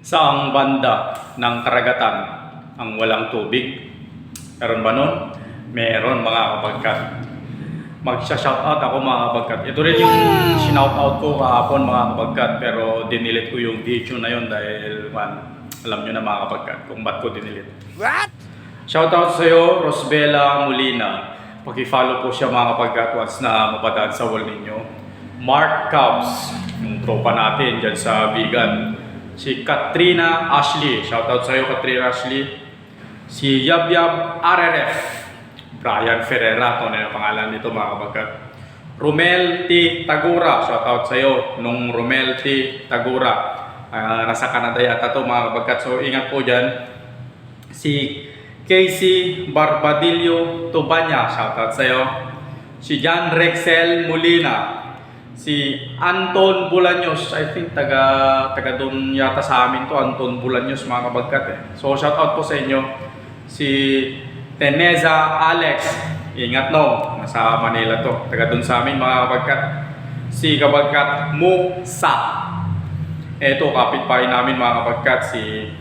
Saang banda ng karagatan ang walang tubig? Meron ba nun? Meron mga kapagkat. Magsha-shoutout ako mga kapagkat. Ito rin yung sinoutout ko kahapon mga kapagkat pero dinilit ko yung video na yun dahil man, alam nyo na mga kapagkat kung ba't ko dinilit. What? Shoutout sa iyo, Rosbella Molina. Paki-follow po siya mga kapagkat once na mapadaan sa wall ninyo. Mark Cubs, yung tropa natin dyan sa vegan. Si Katrina Ashley. Shoutout sa iyo, Katrina Ashley. Si Yab Yab RRF. Brian Ferreira, ito na yung pangalan nito mga kapagkat. Romel T. Tagura, shoutout sa iyo, nung Romel T. Tagura. Ah, nasa Canada yata to mga kapagkat. So ingat po dyan. Si Casey Barbadillo Tubanya, shoutout sa iyo. Si John Rexel Molina. Si Anton Bulaños, I think taga taga doon yata sa amin to, Anton Bulaños mga kabagkat eh. So shoutout po sa inyo. Si Teneza Alex, ingat no, nasa Manila to, taga doon sa amin mga kabagkat. Si kabagkat Musa. Eto, kapitbahay namin mga kabagkat, si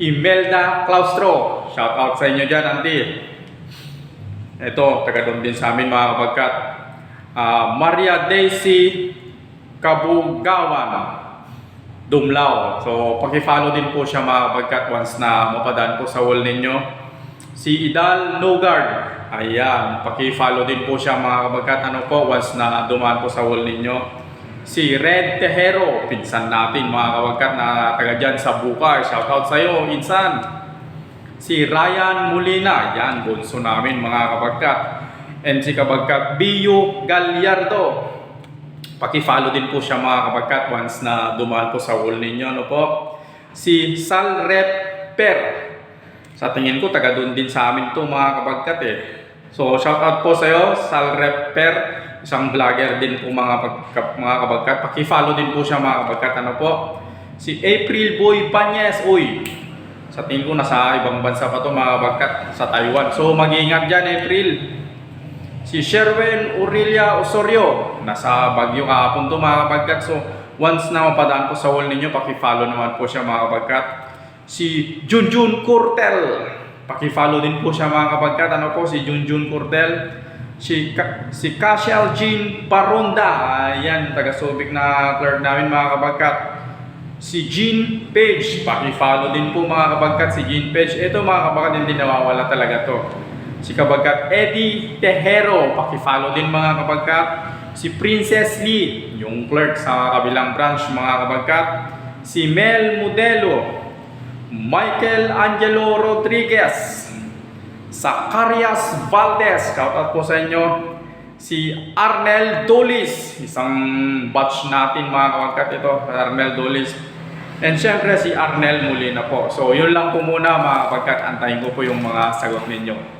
Imelda Claustro. Shout out sa inyo dyan, auntie. Ito, taga doon din sa amin mga kabagkat. Ah, Maria Daisy Kabugawan. Dumlao. So, paki-follow din po siya mga kabagkat once na mapadaan po sa wall ninyo. Si Idal Nogard. Ayan, paki-follow din po siya mga kabagkat. Ano po, once na dumaan po sa wall ninyo. Si Red Tejero, pinsan natin mga kabagkat na taga dyan sa Bukay. Shoutout sa iyo, insan. Si Ryan Molina, yan, bunso namin mga kabagkat. Si kabagkat Bio Gallardo. Paki-follow din po siya mga kabagkat once na dumaan po sa wall ninyo. Ano po? Si Sal Rep Per. Sa tingin ko, taga doon din sa amin to mga kabagkat eh. So, shoutout po sa iyo, Sal Rep Per. Isang vlogger din po mga, pagka, mga kabagkat. Paki-follow din po siya mga kabagkat. Ano po? Si April Boy Panyes. Uy, sa tingin ko nasa ibang bansa pa to mga kabagkat. Sa Taiwan. So, mag-iingat dyan April. Si Sherwin Aurelia Osorio, nasa Baguio kahapon to mga kabagkat. So, once na mapadaan po sa wall ninyo, paki-follow naman po siya mga kabagkat. Si Junjun Kurtel, paki-follow din po siya mga kabagkat. Ano po, si Junjun Kurtel. Si, Ka- si Casial Jean Paronda, ayan, taga-Subic na clerk namin mga kabagkat. Si Jean Page, paki-follow din po mga kabagkat si Jean Page. Ito mga kabagkat, hindi nawawala talaga to. Si kabagkat Eddie Tejero, paki-follow din mga kabagkat. Si Princess Lee, yung clerk sa kabilang branch mga kabagkat. Si Mel Modelo, Michael Angelo Rodriguez, Zacarias Valdez, shoutout po sa inyo. Si Arnel Dolis, isang batch natin mga kabagkat ito, Arnel Dolis. And syempre si Arnel Molina po. So yun lang po muna mga kabagkat, antayin ko po yung mga sagot ninyo.